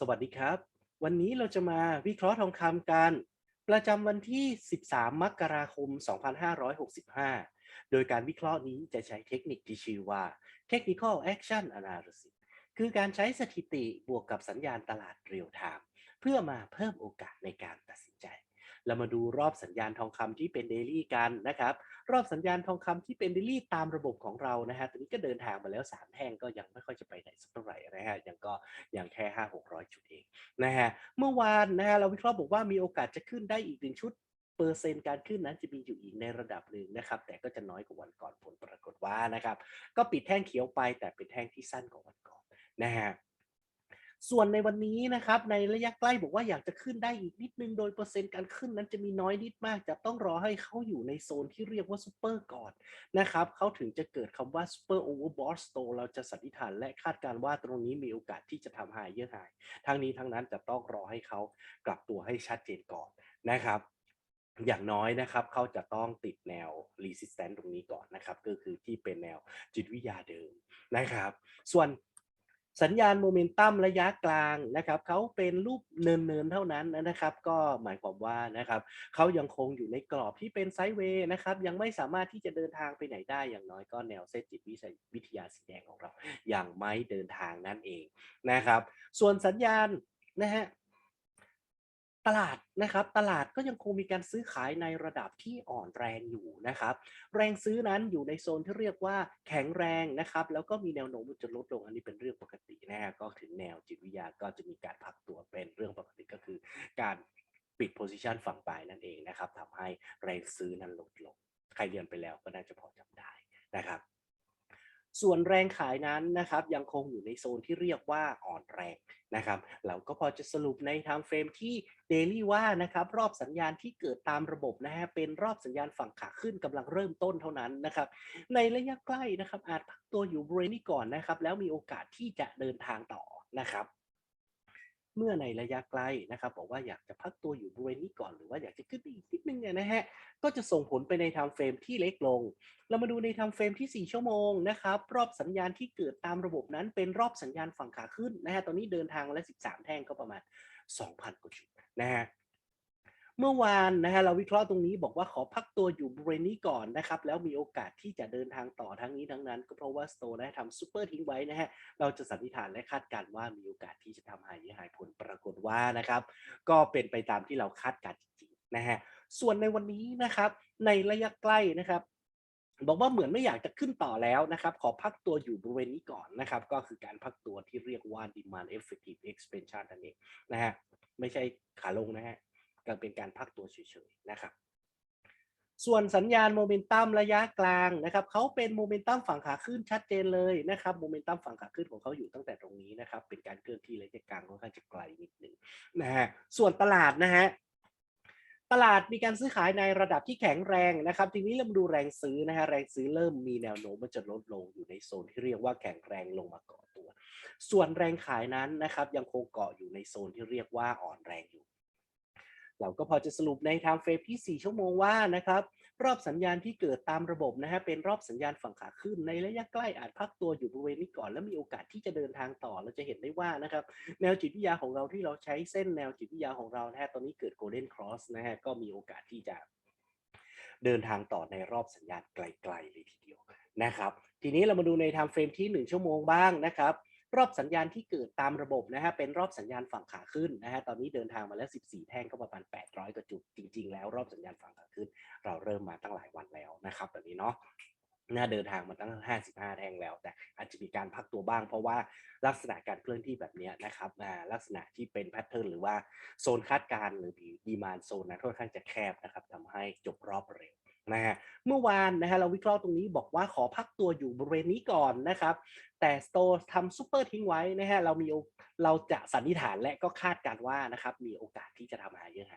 สวัสดีครับ วันนี้เราจะมาวิเคราะห์ทองคำกัน ประจำวันที่ 13 มกราคม 2565 โดยการวิเคราะห์นี้จะใช้เทคนิคที่ชื่อว่า Technical Action Analysis คือการใช้สถิติบวกกับสัญญาณตลาดเรียลไทม์เพื่อมาเพิ่มโอกาสในการตัดสินใจ เรามาดูรอบสัญญาณทองคำที่เป็นเดลี่กันนะครับ รอบสัญญาณทองคำที่เป็นเดลี่ตามระบบของเรานะฮะตอนนี้ก็เดินทางมาแล้ว 3 แท่งก็ยังไม่ค่อยจะไปไหนสักเท่าไหร่นะฮะยังก็ยังแค่ 5 600 จุดเองนะฮะเมื่อวานนะฮะเราวิเคราะห์บอกว่ามีโอกาสจะขึ้นได้อีกหนึ่งชุดเปอร์เซ็นต์การขึ้นนั้นจะมีอยู่อีกในระดับหนึ่งนะครับ แต่ก็จะน้อยกว่าวันก่อนผลปรากฏว่านะครับ ก็ปิดแท่งเขียวไปแต่เป็นแท่งที่สั้นกว่าวันก่อนนะฮะ ส่วนในวันนี้นะครับในระยะใกล้บอกว่าอยากจะขึ้นได้อีกนิดนึงโดยเปอร์เซ็นต์การขึ้นนั้นจะมีน้อยนิดมาก จะต้องรอให้เขาอยู่ในโซนที่เรียกว่าซูเปอร์ก่อนนะครับเขาถึงจะเกิดคำว่าซูเปอร์โอเวอร์บอสโตเราจะสันนิษฐานและคาดการณ์ว่าตรงนี้มีโอกาสที่จะทำหายเยอะหายทั้งนี้ทั้งนั้นจะต้องรอให้เขากลับตัวให้ชัดเจนก่อนนะครับอย่างน้อยนะครับเขาจะต้องติดแนว resistance ตรงนี้ก่อนนะครับ ก็คือที่เป็นแนวจิตวิทยาเดิมนะครับ ส่วน สัญญาณโมเมนตัมระยะกลางนะครับเขาเป็นรูปเนินๆเท่านั้นนะครับ ก็หมายความว่านะครับเขายังคงอยู่ในกรอบที่เป็นไซด์เวย์นะครับยังไม่สามารถที่จะเดินทางไปไหนได้อย่างน้อยก็แนวเส้นจิตวิทยาสีแดงของเราอย่างไม่เดินทางนั่นเองนะครับ ส่วนสัญญาณนะฮะ ตลาดนะครับตลาดก็ยังคงมีการซื้อขายในระดับที่อ่อนแรงอยู่นะครับ แรงซื้อนั้นอยู่ในโซนที่เรียกว่าแข็งแรงนะครับ แล้วก็มีแนวโน้มจะลดลงอันนี้เป็นเรื่องปกตินะฮะก็ถึงแนวจิตวิทยาก็จะมีการพักตัวเป็นเรื่องปกติก็คือการปิดโพซิชันฝั่งปลายนั่นเองนะครับทำให้แรงซื้อนั้นลดลง ใครเรียนไปแล้วก็น่าจะพอจำได้นะครับ ส่วนแรงขายนั้นนะครับยังคงอยู่ในโซนที่เรียกว่าอ่อนแรงนะครับเราก็พอจะสรุปในทางเฟรมที่ daily ว่านะครับรอบสัญญาณที่เกิดตามระบบนะฮะเป็นรอบสัญญาณฝั่งขาขึ้นกำลังเริ่มต้นเท่านั้นนะครับในระยะใกล้นะครับอาจพักตัวอยู่บริเวณนี้ก่อนนะครับแล้วมีโอกาสที่จะเดินทางต่อนะครับ เมื่อในระยะไกลนะครับบอกว่าอยากจะพักตัวอยู่บริเวณนี้ก่อนหรือว่าอยากจะขึ้นไปอีกนิดนึงเนี่ยนะฮะก็จะส่งผลไปในไทม์เฟรมที่เล็กลง เรามาดูในไทม์เฟรมที่ 4 ชั่วโมงนะครับรอบสัญญาณที่เกิดตามระบบนั้นเป็นรอบสัญญาณฝั่งขาขึ้นนะฮะตอนนี้เดินทางมาแล้ว13 แท่งก็ประมาณ 2,000กว่าจุดนะฮะ เมื่อวานนะฮะเราวิเคราะห์ตรงนี้บอกว่าขอพักตัวอยู่บริเวณนี้ก่อนนะครับ แล้วมีโอกาสที่จะเดินทางต่อทั้งนี้ทั้งนั้น ก็เพราะว่าสโตร์ได้ทำซูเปอร์ทิ้งไว้นะฮะเราจะสันนิษฐานและคาดการณ์ว่ามีโอกาสที่จะทำหายหายผลปรากฏว่านะครับ ก็เป็นไปตามที่เราคาดการณ์จริงๆนะฮะส่วนในวันนี้นะครับ ในระยะใกล้นะครับบอกว่าเหมือนไม่อยากจะขึ้นต่อแล้วนะครับ ขอพักตัวอยู่บริเวณนี้ก่อนนะครับ ก็คือการพักตัวที่เรียกว่า demand effective expansion นั่นเองนะฮะไม่ใช่ขาลงนะฮะ ก็เป็นการพักตัวเฉยๆนะครับ ส่วนสัญญาณโมเมนตัมระยะกลางนะครับเขาเป็นโมเมนตัมฝั่งขาขึ้นชัดเจนเลยนะครับโมเมนตัมฝั่งขาขึ้นของเขาอยู่ตั้งแต่ตรงนี้นะครับ เป็นการเคลื่อนที่ระยะกลางค่อนข้างจะไกลนิดหนึ่งนะฮะส่วนตลาดนะฮะตลาดมีการซื้อขายในระดับที่แข็งแรงนะครับ ทีนี้เรามาดูแรงซื้อนะฮะแรงซื้อเริ่มมีแนวโน้มว่าจะลดลงอยู่ในโซนที่เรียกว่าแข็งแรงลงมากาะตัว ส่วนแรงขายนั้นนะครับยังคงเกาะอยู่ในโซนที่เรียกว่าอ่อนแรงอยู่ เราก็พอจะสรุปใน time frame ที่ 4 ชั่วโมงว่านะครับรอบสัญญาณที่เกิดตามระบบนะฮะเป็นรอบสัญญาณฝั่งขาขึ้น ในระยะใกล้อาจพักตัวอยู่บริเวณนี้ก่อน แล้วมีโอกาสที่จะเดินทางต่อเราจะเห็นได้ว่านะครับแนวจิตวิทยาของเราที่เราใช้เส้นแนวจิตวิทยาของเรานะฮะตอนนี้เกิด golden cross นะฮะก็มีโอกาสที่จะเดินทางต่อในรอบสัญญาณไกลๆเลยทีเดียวนะครับ ทีนี้เรามาดูใน time frame ที่ 1 ชั่วโมงบ้างนะครับ รอบสัญญาณที่เกิดตามระบบนะฮะเป็นรอบสัญญาณฝั่งขาขึ้นนะฮะตอนนี้เดินทางมาแล้ว 14 แท่งก็ประมาณ 800กว่าจุดจริง ๆ แล้วรอบสัญญาณฝั่งขาขึ้น เราเริ่มมาตั้งหลายวันแล้วนะครับแบบนี้เนาะน่าเดินทางมาตั้ง 55 แท่งแล้ว แต่อาจจะมีการพักตัวบ้าง เพราะว่าลักษณะการเคลื่อนที่แบบนี้นะครับลักษณะที่เป็นแพทเทิร์นหรือว่าโซนคาดการณ์หรือดีมานโซนนะค่อนข้างจะแคบนะครับทำให้จบรอบเร็ว นะฮะเมื่อวานนะฮะเราวิเคราะห์ตรงนี้บอกว่าขอพักตัวอยู่บริเวณนี้ก่อนนะครับ แต่สโตร์ทำซูเปอร์ทิ้งไว้นะฮะเรามีเราจะสันนิษฐานและก็คาดการว่านะครับ มีโอกาสที่จะทำหายยังไง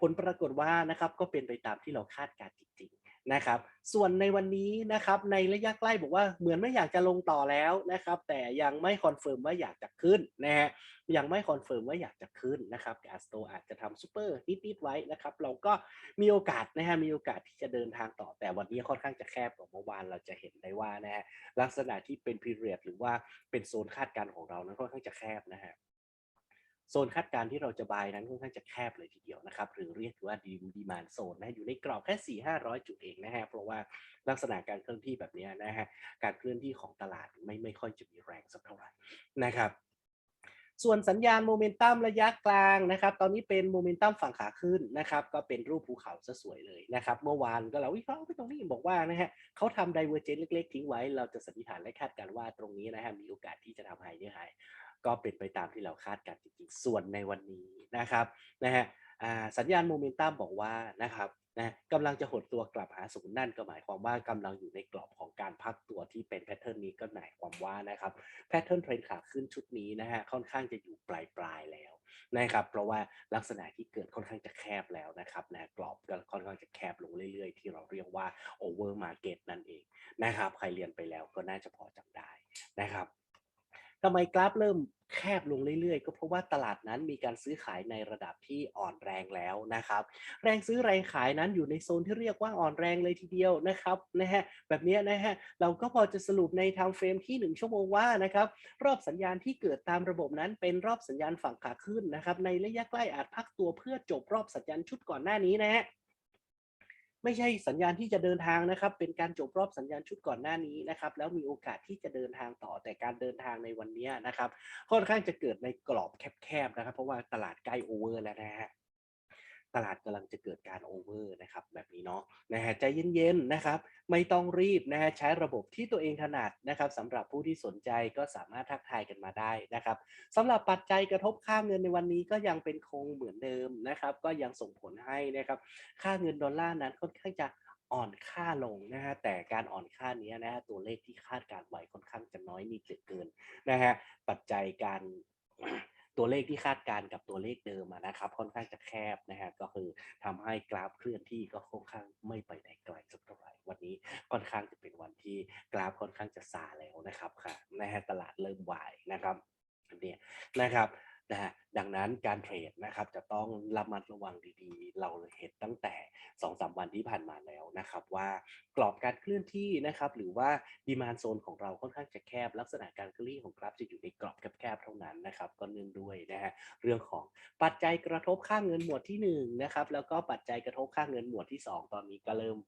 ผลปรากฏว่านะครับก็เป็นไปตามที่เราคาดการจริง นะครับ ส่วนในวันนี้นะครับในระยะใกล้บอกว่าเหมือนไม่อยากจะลงต่อแล้วนะครับ แต่ยังไม่คอนเฟิร์มว่าอยากจะขึ้นนะฮะยังไม่คอนเฟิร์มว่าอยากจะขึ้นนะครับแอสโตอาจจะทำซูเปอร์นิดๆไว้นะครับ เราก็มีโอกาสนะฮะมีโอกาสที่จะเดินทางต่อแต่วันนี้ค่อนข้างจะแคบกว่าเมื่อวานเราจะเห็นได้ว่านะฮะลักษณะที่เป็น period หรือว่าเป็นโซนคาดการณ์ของเรานั้นค่อนข้างจะแคบนะฮะ โซนคาดการณ์ที่เราจะบายนั้นค่อนข้างจะแคบเลยทีเดียวนะครับ หรือเรียกว่าดีดีมานโซนนะอยู่ในกรอบแค่4 5 0 0 จุดเองนะฮะเพราะว่าลักษณะการเคลื่อนที่แบบนี้นะฮะการเคลื่อนที่ของตลาดไม่ไม่ค่อยจะมีแรงสักเท่าไหร่นะครับส่วนสัญญาณโมเมนตัมระยะกลางนะครับ ตอนนี้เป็นโมเมนตัมฝั่งขาขึ้นนะครับ ก็เป็นรูปภูเขาซะสวยเลยนะครับ เมื่อวานก็เราวิเคราะห์ไปตรงนี้บอกว่านะฮะเขาทำไดเวอร์เจนเล็กๆ ทิ้งไว้ เราจะสันนิษฐานและคาดการณ์ว่าตรงนี้นะฮะมีโอกาสที่จะทำไฮเดอร์ไฮ ก็เป็นไปตามที่เราคาดการณ์จริงๆ ส่วนในวันนี้นะครับนะฮะสัญญาณโมเมนตัมบอกว่านะครับนะกำลังจะหดตัวกลับหาศูนย์นั่นก็หมายความว่ากำลังอยู่ในกรอบของการพักตัวที่เป็นแพทเทิร์นนี้ก็หมายความว่านะครับแพทเทิร์นเทรนขาขึ้นชุดนี้นะฮะค่อนข้างจะอยู่ปลายปลายแล้วนะครับเพราะว่าลักษณะที่เกิดค่อนข้างจะแคบแล้วนะครับนะกรอบก็ค่อนข้างจะแคบลงเรื่อยๆ ที่เราเรียกว่า over market นั่นเองนะครับใครเรียนไปแล้วก็น่าจะพอจำได้นะครับ ทำไมกราฟเริ่มแคบลงเรื่อยๆ ก็เพราะว่าตลาดนั้นมีการซื้อขายในระดับที่อ่อนแรงแล้วนะครับ แรงซื้อแรงขายนั้นอยู่ในโซนที่เรียกว่าอ่อนแรงเลยทีเดียวนะครับนะฮะแบบนี้นะฮะเราก็พอจะสรุปใน time frame ที่ 1 ชั่วโมงว่านะครับรอบสัญญาณที่เกิดตามระบบนั้นเป็นรอบสัญญาณฝั่งขาขึ้นนะครับในระยะใกล้อาจพักตัวเพื่อจบรอบสัญญาณชุดก่อนหน้านี้นะฮะ ไม่ใช่สัญญาณที่จะเดินทางนะครับ เป็นการจบรอบสัญญาณชุดก่อนหน้านี้นะครับ แล้วมีโอกาสที่จะเดินทางต่อแต่การเดินทางในวันนี้นะครับ ค่อนข้างจะเกิดในกรอบแคบๆนะครับ เพราะว่าตลาดใกล้โอเวอร์แล้วนะฮะ ตลาดกำลังจะเกิดการโอเวอร์นะครับแบบนี้เนาะนะฮะใจเย็นๆนะครับ ไม่ต้องรีบนะฮะใช้ระบบที่ตัวเองถนัดนะครับสำหรับผู้ที่สนใจก็สามารถทักทายกันมาได้นะครับสำหรับปัจจัยกระทบค่าเงินในวันนี้ก็ยังเป็นคงเหมือนเดิมนะครับ ก็ยังส่งผลให้นะครับ ค่าเงินดอลลาร์นั้นค่อนข้างจะอ่อนค่าลงนะฮะแต่การอ่อนค่านี้นะฮะตัวเลขที่คาดการไว้ค่อนข้างจะน้อยนิดเหลือเกินนะฮะปัจจัยการ ตัวเลขที่คาดการกับตัวเลขเดิมนะครับ ค่อนข้างจะแคบนะฮะก็คือทำให้กราฟเคลื่อนที่ก็ค่อนข้างไม่ไปไหนไกลสักเท่าไหร่วันนี้ค่อนข้างจะเป็นวันที่กราฟค่อนข้างจะซาแล้วนะครับค่ะนะฮะตลาดเริ่มวายนะครับเนี่ยนะครับ นะฮะดังนั้นการเทรดนะครับจะต้องระมัดระวังดีๆ เราเห็นตั้งแต่2อสวันที่ผ่านมาแล้วนะครับว่ากรอบการเคลื่อนที่นะครับหรือว่าดีมานโซนของเราค่อนข้างจะแคบ ลักษณะการเคลื่อนที่ของกราฟจะอยู่ในกรอบแคบๆเท่านั้นนะครับก็เนื่องด้วยนะฮะเรื่องของปัจจัยกระทบค่าเงินหมวดที่1นะครับแล้วก็ปัจจัยกระทบค่าเงินหมวดที่ 2 ตอนนี้ก็เริ่ม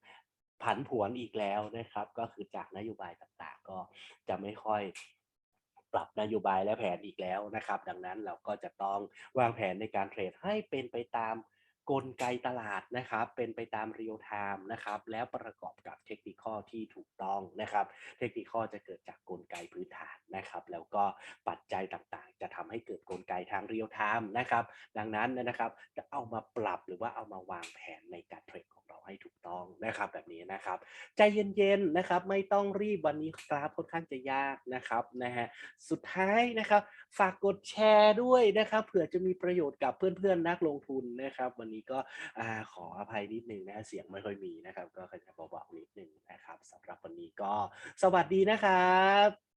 ผันผวนอีกแล้วนะครับ ก็คือจากนโยบายต่างๆ ก็จะไม่ค่อย ปรับนโยบายและแผนอีกแล้วนะครับ ดังนั้นเราก็จะต้องวางแผนในการเทรดให้เป็นไปตามกลไกตลาดนะครับ เป็นไปตามเรียลไทม์นะครับ แล้วประกอบกับเทคนิคที่ถูกต้องนะครับ เทคนิคจะเกิดจากกลไกพื้นฐานนะครับ แล้วก็ปัจจัยต่างๆ จะทำให้เกิดกลไกทางเรียลไทม์นะครับ ดังนั้นนะครับจะเอามาปรับหรือว่าเอามาวางแผนในการเทรดของ ให้ถูกต้องนะครับแบบนี้นะครับ ใจเย็นๆนะครับ ไม่ต้องรีบวันนี้กราฟค่อนข้างจะยากนะครับนะฮะสุดท้ายนะครับ ฝากกดแชร์ด้วยนะครับเผื่อจะมีประโยชน์กับเพื่อนๆนักลงทุนนะครับ วันนี้ก็ขออภัยนิดนึงนะเสียงไม่ค่อยมีนะครับ ก็จะเบาๆนิดนึงนะครับสำหรับวันนี้ก็สวัสดีนะครับ